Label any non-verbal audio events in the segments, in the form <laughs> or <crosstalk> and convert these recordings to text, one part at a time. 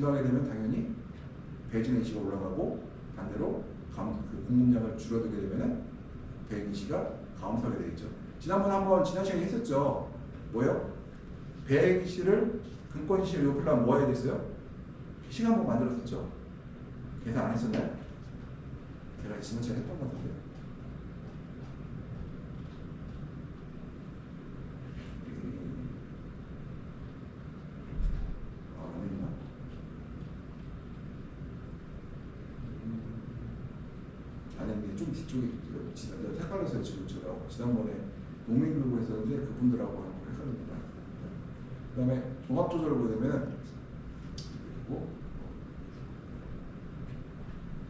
증가하게 되면 당연히 배진 의 시가 올라가고 반대로 감, 그 공급량을 줄어들게 되면은 배진 시가 감소하게 되겠죠. 지난번에 한번 지난 시간에 했었죠. 뭐요? 배진 시를 근권 시를 높이려면 뭐 해야 됐어요? 시간 한번 만들었었죠. 계산 안 했었나요? 제가 지난 시간에 했던 것 같은데. 아, 안 했나? 음, 안 했는데 좀 뒤쪽에 그 지난 내가 헷갈려서 지난번에 농민그룹을 했었는데 그분들하고 헷갈립니다. 그 다음에 종합 조절을 보려면 그리고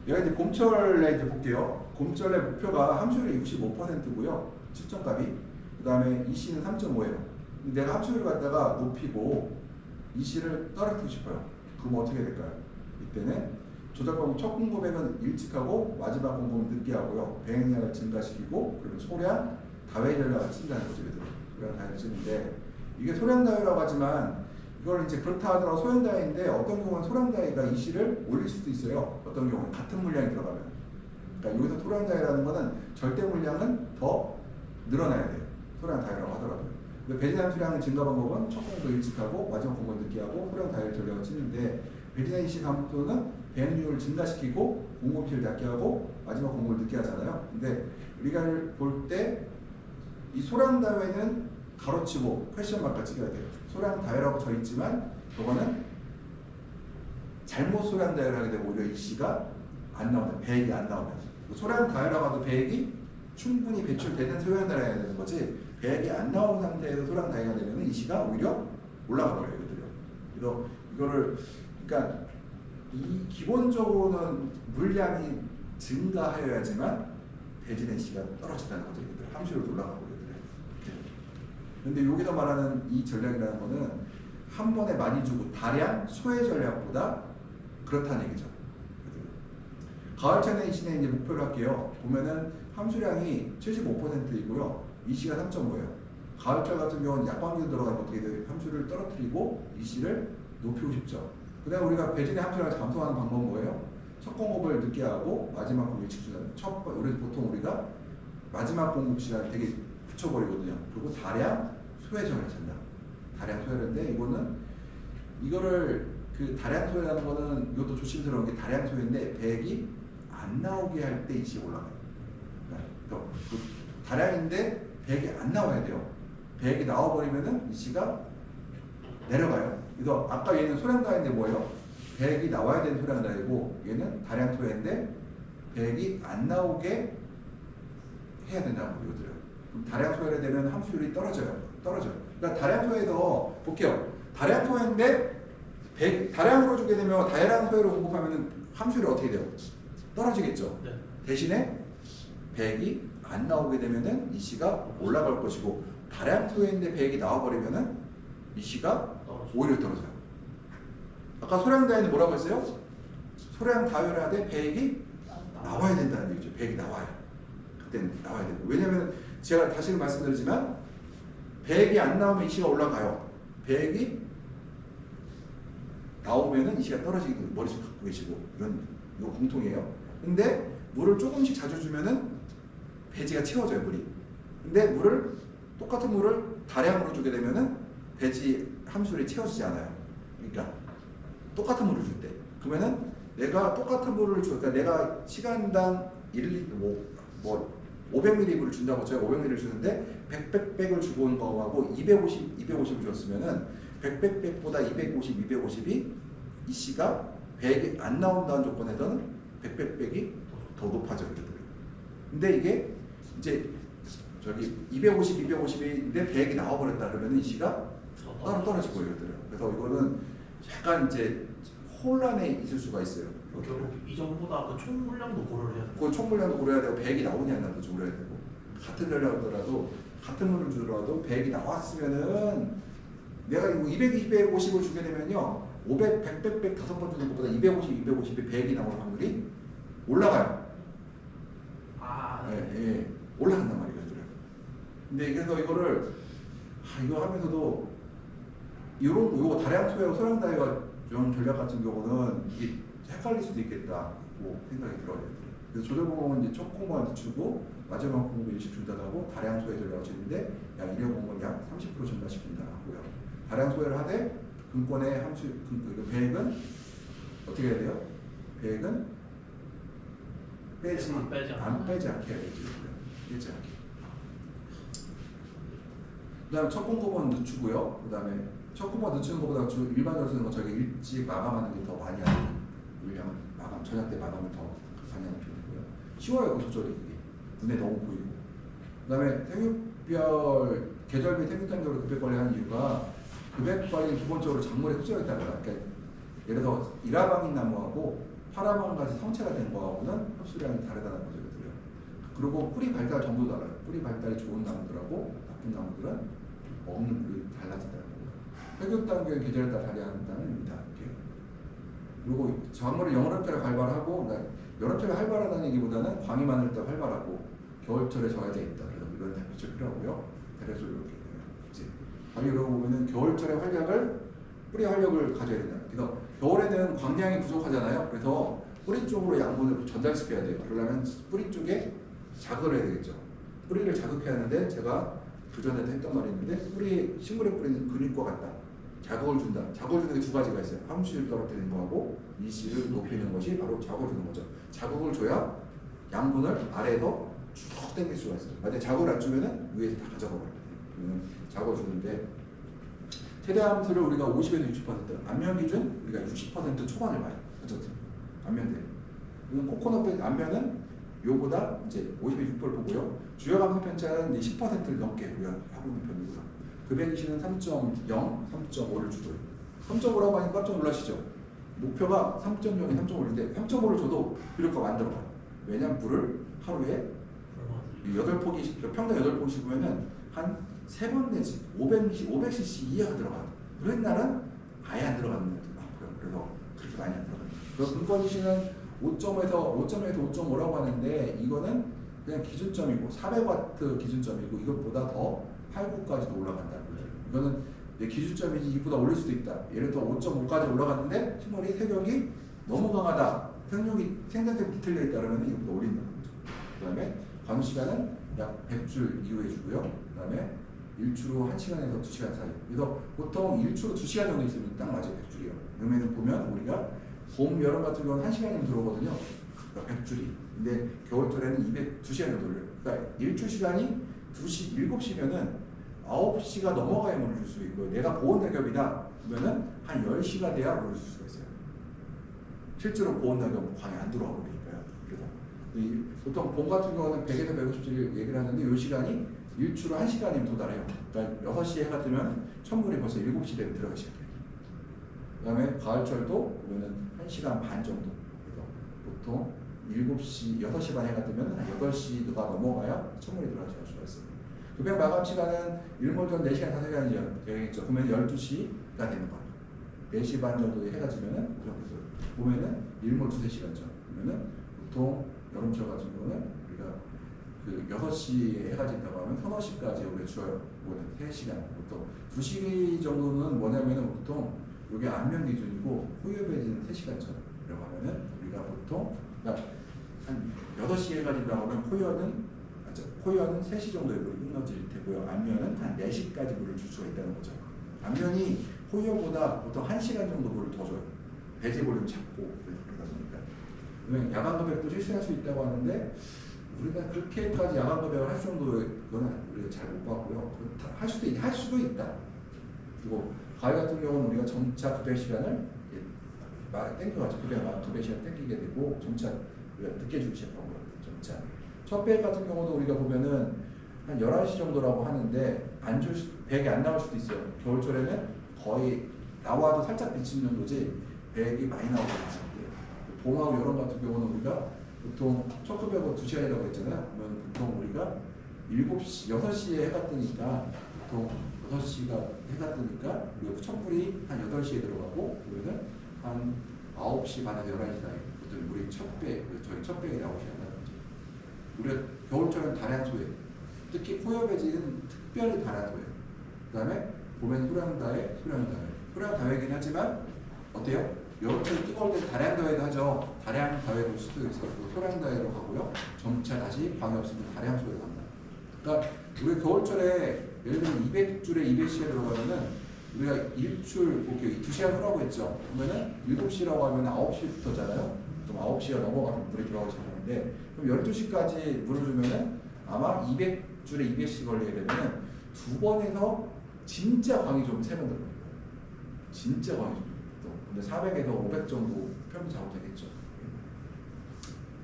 얘가 이제 봄철에 이제 볼게요. 봄철의 목표가 함수율이 65%고요. 측정값이. 그 다음에 이씨는 3.5예요. 내가 함수율을 갖다가 높이고 이씨를 떨어뜨리고 싶어요. 그럼 어떻게 될까요? 이때는 조작 방법 첫 공급액은 일찍하고 마지막 공급은 늦게 하고요. 배행량을 증가시키고 그리고 소량 다회 전략을 친다는 거죠. 소량 다회를 치는데 이게 소량 다회라고 하지만 이걸 이제 그렇다 하더라도 소량 다회인데 어떤 경우는 소량 다회가 이 씨를 올릴 수도 있어요. 어떤 경우는 같은 물량이 들어가면. 그러니까 여기서 소량 다회라는 거는 절대 물량은 더 늘어나야 돼요. 소량 다회라고 하더라고요. 근데 배진함 수량의 증가 방법은 첫 공급 일찍 하고 마지막 공급 늦게 하고 소량 다회를 전략을 치는데 배진함 이씨 감소는 배행률을 증가시키고 공급비를 낮게 하고 마지막 공급을 늦게 하잖아요. 근데 우리가 볼 때 이 소량 다회는 가로치고 퀘션 마크가 찍어야 돼요. 소량 다회라고 져 있지만 이거는 잘못 소량 다회를 하게 되면 오히려 이 씨가 안 나오는 배액이 안 나오면 소량 다회라고 하도 배액이 충분히 배출되는 소량 다회가 되는 거지 배액이 안 나오는 상태에서 소량 다회가 되면 이 씨가 오히려 올라가 버려요. 이거들요. 그래서 이거를 그러니까 이 기본적으로는 물량이 증가하여야지만 배진의 씨가 떨어진다는 거죠. 이들 함수율 올라가고 이들요. 근데 여기서 말하는 이 전략이라는 거는 한 번에 많이 주고 다량 소외 전략보다 그렇다는 얘기죠. 이 시내 이제 목표를 할게요. 보면은 함수량이 75%이고요. 이 시가 3.5예요. 가을철 같은 경우는 약광기도 들어가면 어떻게 돼요? 함수를 떨어뜨리고 이 시를 높이고 싶죠. 그 다음 우리가 배진의 함수량을 감소하는 방법은 뭐예요? 첫 공급을 늦게 하고 마지막 공급 일찍 주는 첫 번- 우리 보통 우리가 마지막 공급 시간을 되게 붙여버리거든요. 그리고 다량 소외전을 찬다. 다량 소외인데 이거는 이거를 그 다량 소외라는 거는 이것도 조심스러운 게 다량 소외인데 배액이 안 나오게 할 때 이시 올라가요. 그러니까 그 다량인데 배액이 안 나와야 돼요. 배액이 나와버리면은 이시가 내려가요. 그래서 아까 얘는 소량다인데 뭐예요? 배액이 나와야 되는 소량다이고 얘는 다량 소외인데 배액이 안 나오게 해야 된다는 거예요. 이거들은. 다량 소외가 되면 함수율이 떨어져요. 떨어져요. 그러니까 다량 소외도 볼게요. 다량 소외인데 배, 다량으로 주게 되면 다량 소외로 공급하면 함수율이 어떻게 돼요? 떨어지겠죠. 네. 대신에 배액이 안 나오게 되면은 이 씨가 올라갈 것이고 다량 소외인데 배액이 나와버리면은 이 씨가. 오히려 떨어져요. 아까 소량 다에는 뭐라고 했어요? 소량 다회를 하되 배액이 나와야 된다는 얘기죠. 배액이 나와요. 그때는 나와야 되고 왜냐면 제가 다시 말씀드리지만 배액이 안 나오면 이 씨가 올라가요. 배액이 나오면은 이 씨가 떨어지게 되고 머릿속 갖고 계시고 이런 이거 공통이에요. 근데 물을 조금씩 자주 주면은 배지가 채워져요 물이. 근데 물을 똑같은 물을 다량으로 주게 되면은 배지 함수율이 채워지지 않아요. 그러니까 똑같은 물을 줄 때. 그러면은 내가 똑같은 물을 주, 그러니까 내가 시간당 1리 뭐, 뭐 500ml 물을 준다고 쳐요. 500ml를 주는데 100백백을 주고 온 거하고 250, 250을 줬으면은 100백백보다 250, 250이 이 씨가 100이 안 나온다는 조건에서는 100백백이 더 높아져요. 근데 이게 이제 저기 250, 250인데 100이 나와버렸다 그러면 이 씨가 따로 떨어지고 이러더라고요. 그래서 이거는 약간 이제 혼란에 있을 수가 있어요. 결국 이전보다 그 총 물량도 고려를 해야 돼요. 그 총 물량도 고려해야 되고 100이 나오냐 안 나오냐 고려해야 되고 같은 전략이더라도 같은 물을 주더라도 100이 나왔으면은 내가 이거 200, 250을 주게 되면요 500, 100, 100, 100 다섯 번 주는 것보다 250, 250이 100이 나오는 확률이 올라가요. 아, 예, 네. 예, 올라간단 말이에요. 근데 그래서 이거를 아, 이거 하면서도 이런 요거 다량 소외와 소량 다회가 이런 전략 같은 경우는 이게 헷갈릴 수도 있겠다고 생각이 들어요. 그래서 조절공은 이제 첫 공간 늦추고 마지막 공부 일식 준다고 다량 소외 전략을 치는데 약 일회 공은 약30% 증가시킨다 하고요. 다량 소외를 하되 금권의 함수 금- 그 배액은 어떻게 해야 돼요? 배액은 빼지 안 빼지. 안 빼지 않게 해야 되죠. 빼지 않게. 그다음에 첫 공급은 늦추고요. 그다음에 첫 공급 늦추는 것보다 주 일반적으로 쓰는 건 저희가 일찍 마감하는 게 더 많이 하는 물량 마감 저녁 때 마감을 더 많이 하는 편이고요. 쉬워요 그 조절이 이게 눈에 너무 보이고. 그다음에 생육별 계절별 생육단계로 급여 관리하는 이유가 급여 관리는 기본적으로 작물에 있다는 거야. 그러니까 예를 들어 일화방인 나무하고 파라방까지 성체가 된 거하고는 흡수량이 다르다는 거죠. 그들요. 그리고 뿌리 발달 정도 달라요. 뿌리 발달이 좋은 나무들하고 나쁜 나무들은 먹는 물이 달라진다는 거예요. 혈육 단계 계절에 따라 다르다는 의미다. 이렇게. 그리고 작물을 여름철에 활발하고 그러니까 여름철에 활발하다는 얘기보다는 광이 많을 때 활발하고 겨울철에 져야돼 있다. 그래서 이런 단계가 필요하고요. 그래서 이렇게. 이제 답이 그러고 보면은 겨울철에 활력을 뿌리 활력을 가져야 된다. 그래서 겨울에는 광량이 부족하잖아요. 그래서 뿌리 쪽으로 양분을 전달시켜야 돼요. 그러려면 뿌리 쪽에 자극을 해야 되겠죠. 뿌리를 자극해야 하는데 제가 그 전에도 했던 말이 있는데 뿌리 식물의 뿌리는 근육과 같다. 자극을 준다. 자극을 주는 게 두 가지가 있어요. 함수를 떨어뜨리는 거하고 이씨를 높이는 것이 바로 자극을 주는 거죠. 자극을 줘야 양분을 아래로 쭉 당길 수가 있어요. 만약에 자극을 안 주면은 위에서 다 가져가 버려요. 자극을 주는데 최대 함수를 우리가 50에서 60% 안면 기준 우리가 60% 초반을 봐요. 어쨌든 안면 대. 이건 코코넛 배 안면은 요보다 이제 50에 6%를 보고요. 주요 감소 편차는 이제 10%를 넘게 우리가 하고 있는 편이고요. 급액이시는 3.0, 3.5를 주고요. 3.5라고 하니까 깜짝 놀라시죠? 목표가 3.0이 3.5인데 3.5를 줘도 비료가 안 들어가요. 왜냐면 물을 하루에 얼마? 8포기, 평당 8포기 씹으면은 한 3번 내지 500, 500cc 이하가 들어가요. 그런 날은 아예 안 들어가는 날도 많고요. 그래서 그렇게 많이 안 들어가요. 근권이시는 5.5에서 5.5에서 5.5라고 하는데 이거는 그냥 기준점이고 400와트 기준점이고 이것보다 더 8, 9까지도 올라간다는 거죠. 이거는 내 기준점이지 이보다 올릴 수도 있다. 예를 들어 5.5까지 올라갔는데 식물이 세력이 너무 강하다. 생육이 생산tem이 뒤틀려 있다 그러면 이거보다 올린다는 거죠. 그 다음에 관우 시간은 약 100줄 이후에 주고요. 그 다음에 1추로 1시간에서 2시간 사이. 그래서 보통 1추로 2시간 정도 있으면 딱 맞아요. 100줄이요. 그러면 보면 우리가 봄, 여름 같은 경우는 1시간이면 들어오거든요. 그러니까 100줄이. 근데 겨울철에는 200, 2시간 정도 돌려요. 그러니까 1주 시간이 2시, 7시면은 9시가 넘어가야 물을 줄 수 있고요. 내가 보온 낙엽이다. 그러면은 한 10시가 돼야 물을 줄 수가 있어요. 실제로 보온 낙엽 광이 안 들어와 버리니까요. 그래서 이 보통 봄 같은 경우는 100에서 150줄 얘기를 하는데 이 시간이 일주로 1시간이면 도달해요. 그러니까 6시에 해가 뜨면 천물이 벌써 7시 되면 들어가기 시작해요. 그 다음에 가을철도 보면은 1시간 반 정도. 그래서 보통 7시, 6시 반 해가 뜨면 한 8시가 넘어가야 천물이 들어가기 시작할 수가 있어요. 급여 마감 시간은 일몰 전 4시간 5시간이 되겠죠. 그러면 12시가 되는 거예요. 4시 반 정도에 해가 지면은 보면은 일몰 두세 시간 전. 그러면은 보통 여름철 같은 경우는 우리가 그 6시에 해가 진다고 하면 서너 시까지 우리가 줘요. 뭐는 3시간. 보통 2시 정도는 뭐냐면은 보통 이게 안면 기준이고 후유 배지는 3시간 전이라고 하면은 우리가 보통 그러니까 한 6시에 해가 진다고 하면 맞죠? 포여는 3시 정도에 물이 끊어질 테고요. 안면은 한 4시까지 물을 줄 수가 있다는 거죠. 안면이 포여보다 보통 1시간 정도 물을 더 줘요. 배지 볼륨 작고 그러다 보니까. 야간 급액도 실시할 수 있다고 하는데 우리가 그렇게까지 야간 급액을 할 정도는 우리가 잘 못 봤고요. 할 수도 있, 할 수도 있다. 그리고 가을 같은 경우는 우리가 점차 급여 시간을 땡겨가지고 급여 막 급여 시간 땡기게 되고 점차 우리가 늦게 주기 시작하고요. 점차 첫 배액 같은 경우도 우리가 보면은 한 11시 정도라고 하는데 안 줄 100이 안 나올 수도 있어요. 겨울철에는 거의 나와도 살짝 비치는 정도지 배액이 많이 나오지 않습니다. 봄하고 여름 같은 경우는 우리가 보통 첫 급여가 2시간이라고 했잖아요. 그러면 보통 우리가 7시, 6시에 해가 뜨니까 보통 6시가 해가 뜨니까 우리가 첫불이 한 8시에 들어가고 그러면은 한 9시 반에서 11시 사이 보통 우리 첫 배, 저희 첫 배에 거죠. 우리가 겨울철은 다량 소해 특히 포여배지는 특별히 다량 소해 그 다음에 봄엔 후량다에 후량다회 후량다회긴 하지만 어때요? 여름철 뜨거울 때 다량 더위도 하죠. 다량 더위로 수도 있어요. 소량 더위로 가고요. 점차 다시 방해 없으면 다량 소리로 갑니다. 그러니까 우리 겨울철에 예를 들면 200줄에 200시에 들어가면은 우리가 일출 볼게요. 2시간 후라고 했죠. 그러면은 7시라고 하면 9시부터잖아요. 그럼 9시가 넘어가면 물이 들어가기 시작하는데 그럼 12시까지 물을 주면은 아마 200줄에 200시 걸리게 되면은 두 번에서 진짜 광이 좀 세면 들어요. 진짜 광이 좀 또. 근데 400에서 500 정도 평균 작업 되겠죠.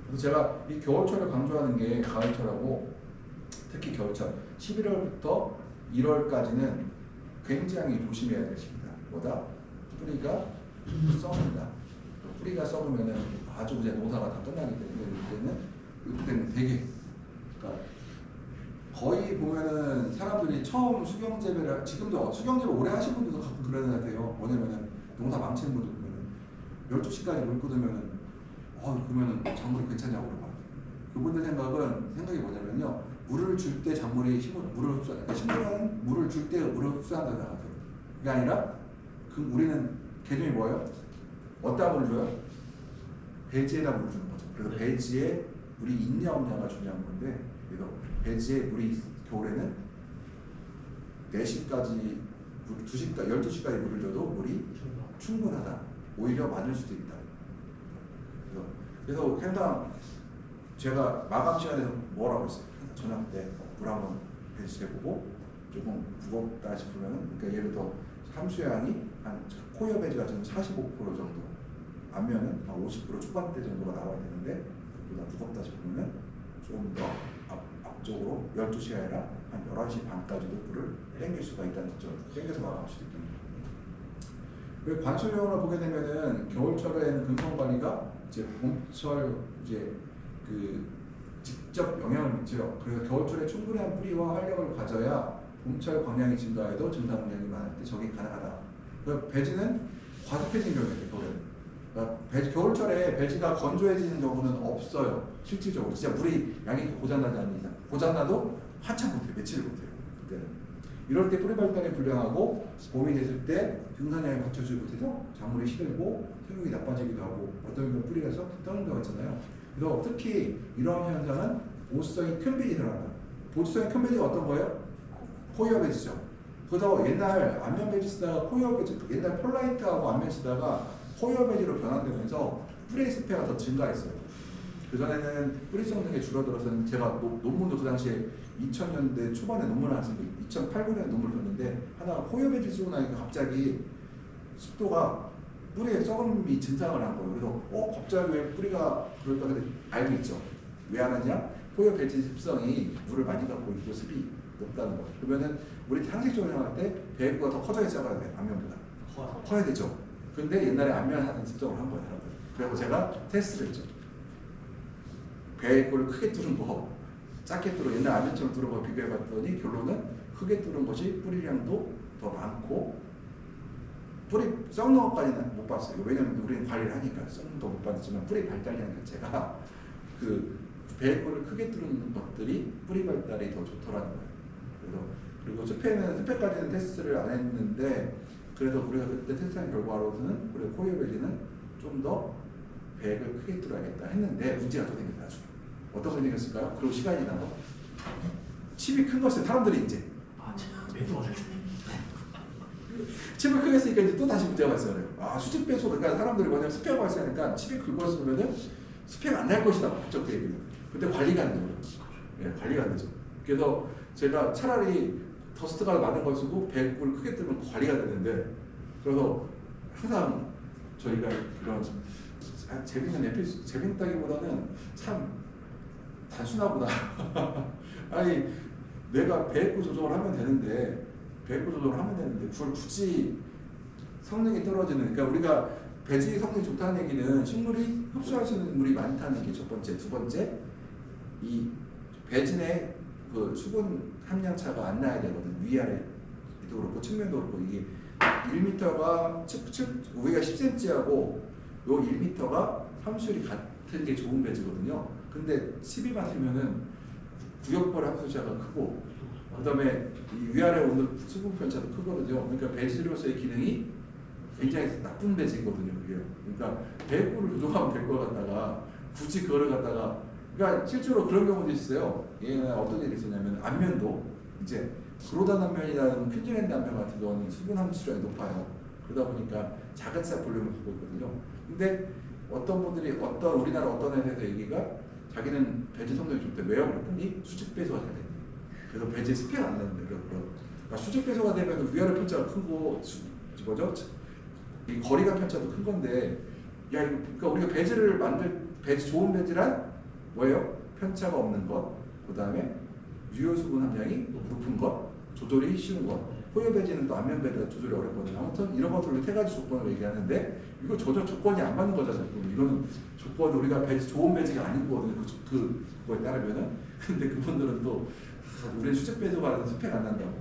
그래서 제가 이 겨울철을 강조하는 게 가을철하고 특히 겨울철 11월부터 1월까지는 굉장히 조심해야 될 시기다. 뭐다? 뿌리가 썩는다. 또 뿌리가 썩으면은 아주 이제 농사가 다 끝나기 때문에 이때는 이때는 되게 그러니까 거의 보면은 사람들이 처음 수경 재배를 지금도 수경 재배 오래 하신 분들도 가끔 것 같아요. 뭐냐면은 농사 망치는 분들 보면은 12시까지 물 끓으면은 어 그러면은 작물이 괜찮냐고 물어봐. 그분들 생각은 생각이 뭐냐면요. 물을 줄 때 작물이 식물 물을 흡수 그러니까 식물은 물을 줄 때 물을 흡수한다고 생각해요. 그게 아니라 그 우리는 개념이 뭐예요? 어디다 물을 줘요? 배지에다 물을 주는 거죠. 그래서 네. 배지에 물이 있냐 없냐가 중요한 건데 그래서 배지에 물이 겨울에는 4시까지 2시까지 12시까지 물을 줘도 물이 충분하다. 오히려 많을 수도 있다. 그래서, 그래서 항상 제가 마감 시간에 뭐라고 했어요? 저녁 때 물 한번 배치해보고 조금 무겁다 싶으면 그러니까 예를 들어 함수양이 한 코어 배지가 지금 45% 정도 앞면은 한50% 초반대 정도가 나와야 되는데 그보다 무겁다 싶으면은 조금 더 앞, 앞쪽으로 12시가 아니라 한 11시 반까지도 물을 땡길 수가 있다는 거죠. 땡겨서 마감할 수도 있다는 거죠. 왜 관수용을 보게 되면은 겨울철에는 금성 관리가 이제 봄철 이제 그 직접 영향을 미쳐요. 그래서 겨울철에 충분한 뿌리와 활력을 가져야 봄철 광량이 증가해도 증상 광량이 많을 때 적이 가능하다. 그 배지는 과습해진 경우에요. 겨울에는. 그러니까 겨울철에 배지가 건조해지는 경우는 없어요. 실질적으로 진짜 물이 양이 고장나지 이상 고장나도 한참 못해요. 며칠 못해요. 그때는. 이럴 때 뿌리 발달이 불량하고 봄이 됐을 때 등산량이 받쳐주지 못해서 작물이 시들고 생육이 나빠지기도 하고 어떤 경우 뿌리가 썩 경우가 있잖아요. 그래서 특히 이러한 현상은 보수성이 큰 들어간다. 보수성이 큰 배지가 어떤 거예요? 배지죠. 그래서 옛날 안면 배지 쓰다가 배지, 옛날 폴라이트하고 안면 쓰다가 코이어 배지로 변환되면서 뿌리 스페가 더 증가했어요. 그전에는 뿌리 썩는 게 줄어들어서는 제가 노- 논문도 그 당시에 2000년대 초반에 논문을 한 쓰고 2008, 9년에 논문을 썼는데 하나 코이어 배지 쓰고 나니까 갑자기 습도가 뿌리에 썩음이 증상을 한 거예요. 그래서 어 갑자기 왜 뿌리가 그럴까 근데 알고 있죠. 왜안 하냐? 포효 배지 습성이 물을 많이 갖고 있고 습이 높다는 거. 그러면은 우리 상식적으로 생각할 때 배구가 더 커져야 시작해야 돼 앞면보다 커야 되죠. 근데 옛날에 앞면 하는 습성을 한 거예요. 여러분. 그래서 제가 테스트를 했죠. 배구를 크게 뚫은 거, 작게 뚫은 옛날 앞면처럼 뚫은 거 비교해 봤더니 결론은 크게 뚫은 것이 뿌리량도 더 많고 뿌리 썩는 것까지는 못 봤어요. 왜냐면 우리는 관리를 하니까 썩는 거못 봤지만 뿌리 발달량 자체가 그 배구를 크게 뚫는 것들이 뿌리 발달이 더 좋더라는 거예요. 그래서 그리고 스페는 스페까지는 테스트를 안 했는데 그래서 우리가 그때 테스트한 결과로는 우리 코이어벨리는 좀더 배를 크게 뚫어야겠다 했는데 문제가 또 생겼다 나중에 어떤 거 생겼을까요? 그리고 시간이 지나고 칩이 큰 것을 사람들이 이제 아, 매도 때. 칩을 크게 쓰니까 이제 또 다시 문제가 발생해요. 아 수직 배소 그러니까 사람들이 뭐냐면 스펙 발생하니까 칩이 굵었으면은 스펙 안 날 것이다 법적 대비는. 근데 관리가 안 되죠. 예, 관리가 안 되죠. 그래서 제가 차라리 더스트가 많은 걸 쓰고 배구를 크게 뜨면 관리가 되는데 그래서 항상 저희가 그런 아, 재밌는 에피소드 재밌다기보다는 참 단순하구나. <laughs> 아니 내가 배구 조정을 하면 되는데 배구 조정을 하면 되는데 그걸 굳이 성능이 떨어지는 그러니까 우리가 배지 성능이 좋다는 얘기는 식물이 흡수할 수 있는 물이 많다는 게 첫 번째 두 번째 이 배진의 그 수분 함량 차가 안 나야 되거든 위아래도 그렇고 측면도 그렇고 이게 1m가 측, 측 위가 10cm하고 요 1m가 함수율이 같은 게 좋은 배지거든요 근데 10이 많으면은 구역벌 함수차가 크고 그다음에 이 위아래 오는 수분 편차도 크거든요. 그러니까 배지로서의 기능이 굉장히 나쁜 배지거든요, 그게. 그러니까 배구를 <laughs> 조종하면 될 것 같다가 굳이 갖다가 그러니까 실제로 그런 경우도 있어요. 얘는 어떤 일이 있었냐면 안면도 이제 그로단 안면이라는 퀸즐랜드 안면 같은 경우는 수분 함수량이 높아요. 그러다 보니까 자가차 볼륨을 갖고 있거든요. 근데 어떤 분들이 어떤 우리나라 어떤 애들에서 얘기가 자기는 배지 성능이 좋대 왜요? 그랬더니 수직 배수가 잘 된대. 그래서 배지 스피가 안 나는데 그런 그러니까 수직 배수가 되면 위아래 편차가 크고 수, 뭐죠? 이 거리가 편차도 큰 건데 야 이거 그러니까 우리가 배지를 만들 배지 좋은 배지란 뭐예요? 편차가 없는 것, 그 다음에 유효 수분 함량이 높은 것, 조절이 쉬운 것. 호요 배지는 또 안면 배지가 조절이 어렵거든요. 아무튼 이런 것들을 세 가지 조건을 얘기하는데 이거 조절 조건이 안 맞는 거잖아요. 그럼 이거는 조건 우리가 배지 좋은 배지가 아닌 거거든요. 그, 조- 그 그거에 따르면은 <laughs> 근데 그분들은 또 아, 우리 수직 배지가 스펙 안 난다고.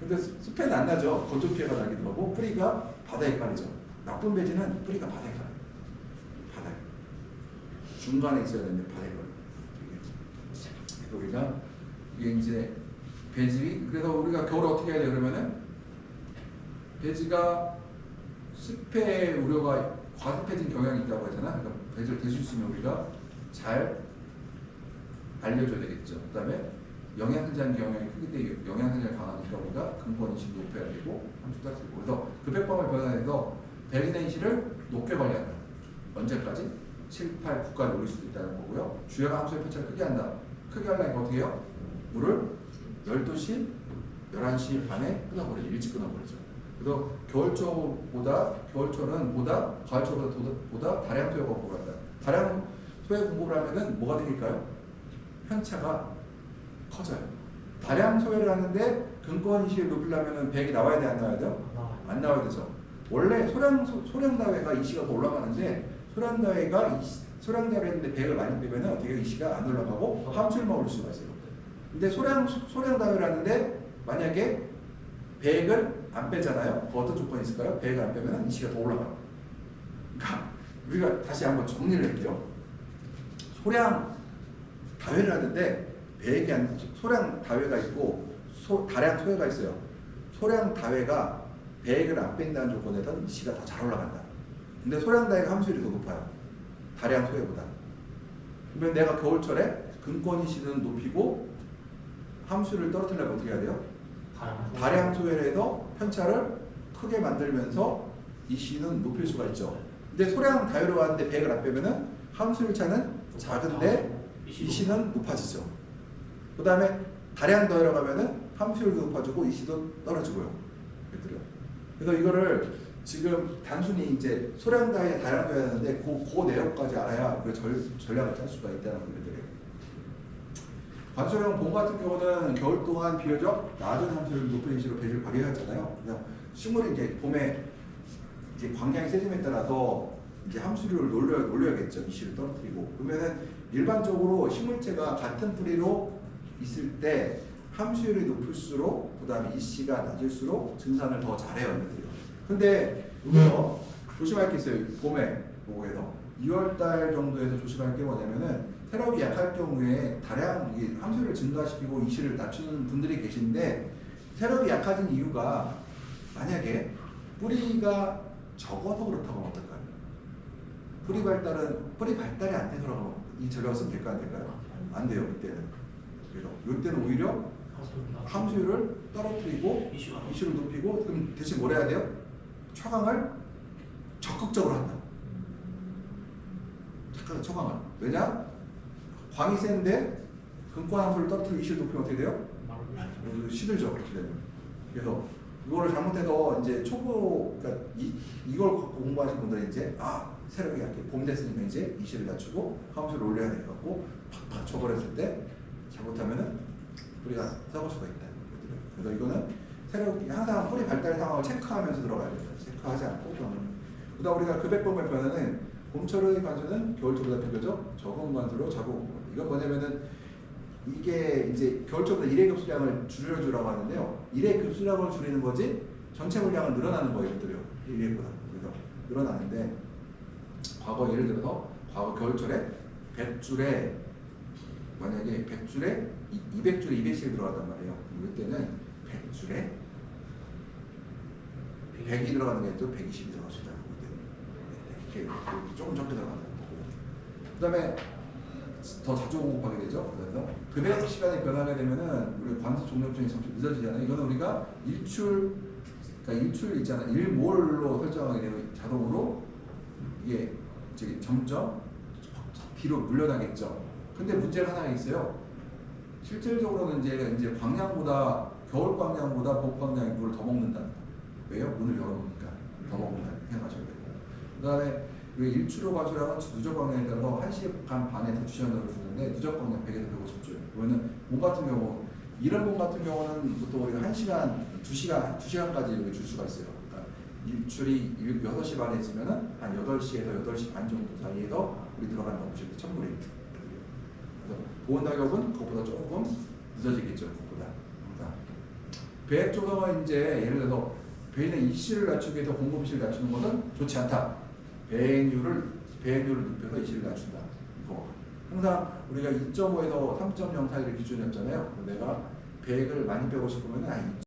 근데 스- 스펙 안 나죠. 건조 피해가 나기도 하고 뿌리가 바다에 깔리죠. 나쁜 배지는 뿌리가 깔려요. 바다에. 중간에 있어야 되는데 걸려. 그래서 우리가 이게 이제 배지 그래서 우리가 겨울에 어떻게 해야 돼 그러면은 배지가 습해 우려가 과습해진 경향이 있다고 하잖아. 그러니까 배지를 댈수 있으면 우리가 잘 알려줘야 되겠죠. 그다음에 영양분장 경향이 크기 때문에 영양분장이 강하니까 우리가 근본 인식 높여야 되고 함수 딱 쓰고 그래서 그 백방을 변환해서 베리덴시를 높게 관리한다. 언제까지? 7, 8, 9까지 올릴 수도 있다는 거고요. 주요 함수의 편차를 크게 한다. 크게 하려니까 어떻게 해요? 물을 12시, 11시 반에 끊어버리죠. 일찍 끊어버리죠. 그래서 겨울초보다 겨울초는 보다 가을초보다 도- 보다 다량 소요 공부를 한다. 다량 소요 공부를 하면은 뭐가 생길까요? 편차가 커져요. 다량 소요를 하는데 근권 인식을 높이려면은 100이 나와야 돼, 안 나와야 돼요? 아, 안 나와야 되죠. 원래 소량 소- 소량 다회가 이시가 더 올라가는데 소량 다회가 이시- 소량 다회 했는데 100을 많이 빼면은 어떻게 이시가 안 올라가고 함수만 올 수가 있어요. 근데 소량 소- 소량 다회를 하는데 만약에 100을 안 빼잖아요. 그 어떤 조건이 있을까요? 100을 안 빼면은 이시가 더 올라가요. 그러니까 우리가 다시 한번 정리를 할게요. 소량 다회를 하는데 100이 안 소량 다회가 있고 소, 다량 소회가 있어요. 소량 다회가 100을 안 뺀다는 조건에선 이시가 더 잘 올라간다. 근데 소량 다회가 함수율이 더 높아요. 다량 소회보다. 그러면 내가 겨울철에 근권 이시는 높이고 함수를 떨어뜨리려면 어떻게 해야 돼요? 다량 소외를 해서 편차를 크게 만들면서 이시는 높일 수가 있죠. 근데 소량 다회로 가는데 100을 안 빼면은 함수율 차는 작은데 이시는 높아지죠. 그 다음에 다량 더해러 가면은 함수율도 높아지고 이시도 떨어지고요. 그랬더래요. 그래서 이거를 지금 단순히 이제 소량 다해 다량 더해야 하는데 그, 그 내용까지 알아야 그 전, 전략을 짤 수가 있다는 거거든요. 관소형 봄 같은 경우는 겨울 동안 비교적 낮은 함수를 높은 인식으로 배지를 발휘하잖아요. 그래서 식물이 이제 봄에 이제 광량이 세짐에 따라서 이제 함수를 놀려, 놀려야겠죠. 이시를 떨어뜨리고. 그러면은 일반적으로 식물체가 같은 뿌리로 있을 때 함수율이 높을수록 그 다음에 이시가 낮을수록 증산을 더 잘해요. 근데 여기서 조심할 게 있어요. 봄에 보고에서 2월달 정도에서 조심할 게 뭐냐면은 세력이 약할 경우에 다량 이게 함수를 증가시키고 이시를 낮추는 분들이 계신데 세력이 약해진 이유가 만약에 뿌리가 적어서 그렇다고 어떨까요? 뿌리 발달은 뿌리 발달이 안 돼서 그러면 이 전략을 쓰면 될까 안 될까요? 안 돼요 이때는. 그래서 이때는 오히려 함수율을 떨어뜨리고 이슈를 높이고 그럼 대신 뭘 해야 돼요? 처강을 적극적으로 한다. 착하게 처강을. 왜냐? 광이 센데 근권 함수를 떨어뜨리고 이슈를 높이면 어떻게 돼요? 어, 시들죠 그렇게 되면. 그래서 이거를 잘못해서 이제 초보 그러니까 이, 이걸 공부하신 분들은 이제 아 세력이 약해 봄 됐으니까 이제 이시를 낮추고 함수를 올려야 될 것 같고 팍팍 쳐버렸을 때 잘못하면은 뿌리가 썩을 수가 있다. 그래서 이거는 세력이 항상 뿌리 발달 상황을 체크하면서 들어가야 돼요. 체크하지 않고 그러면 그다음 우리가 급액범의 변화는 봄철의 관수는 겨울철보다 비교적 적은 관수로 작고 이건 뭐냐면은 이게 이제 겨울철보다 일회 급수량을 줄여주라고 하는데요. 일회 급수량을 줄이는 거지 전체 물량을 늘어나는 거예요. 일회보다 그래서 늘어나는데 과거 예를 들어서 과거 겨울철에 100줄에 만약에 100줄에 200줄에 200씩 들어갔단 말이에요. 이때는 100줄에 100이 들어가는 게 아니라 120이 들어갈 수 있다는 거거든요. 네, 이렇게 조금 적게 들어가는 거고. 그 다음에 더 자주 공급하게 되죠. 그래서 급여 시간이 변하게 되면은 우리 관수 종료증이 점점 늦어지잖아요. 이거는 우리가 일출, 그러니까 일출 있잖아요. 일몰로 설정하게 되면 자동으로 이게 저기 점점 뒤로 물러나겠죠. 근데 문제가 하나 있어요. 실질적으로는 이제 이제 광량보다 겨울 광량보다 봄 광량이 물을 더 먹는다. 왜요? 문을 열어놓으니까 더 먹는다. 생각하셔야 되고. 그 다음에 이 일출호 과수량은 누적 광량에 따라서 1시 간 반에서 2시간으로 주는데 누적 광량 100에서 150줄. 그러면은 몸 같은 경우 이런 몸 같은 경우는 보통 우리가 1시간, 2시간, 2시간까지 여기 줄 수가 있어요. 그러니까 일출이 6시 반에 있으면은 한 8시에서 8시 반 정도 사이에서 우리 들어간다고 보시면 천불이. 그래서 보온 가격은 그것보다 조금 늦어지겠죠. 그것보다. 배액 조성은 이제 예를 들어서 배의 이시를 낮추기 위해서 공급시를 낮추는 것은 좋지 않다. 배액률을 배액률을 높여서 이시를 낮춘다. 이거 항상 우리가 2.5에서 3.0 사이를 기준이었잖아요. 내가 배액을 많이 빼고 싶으면 아,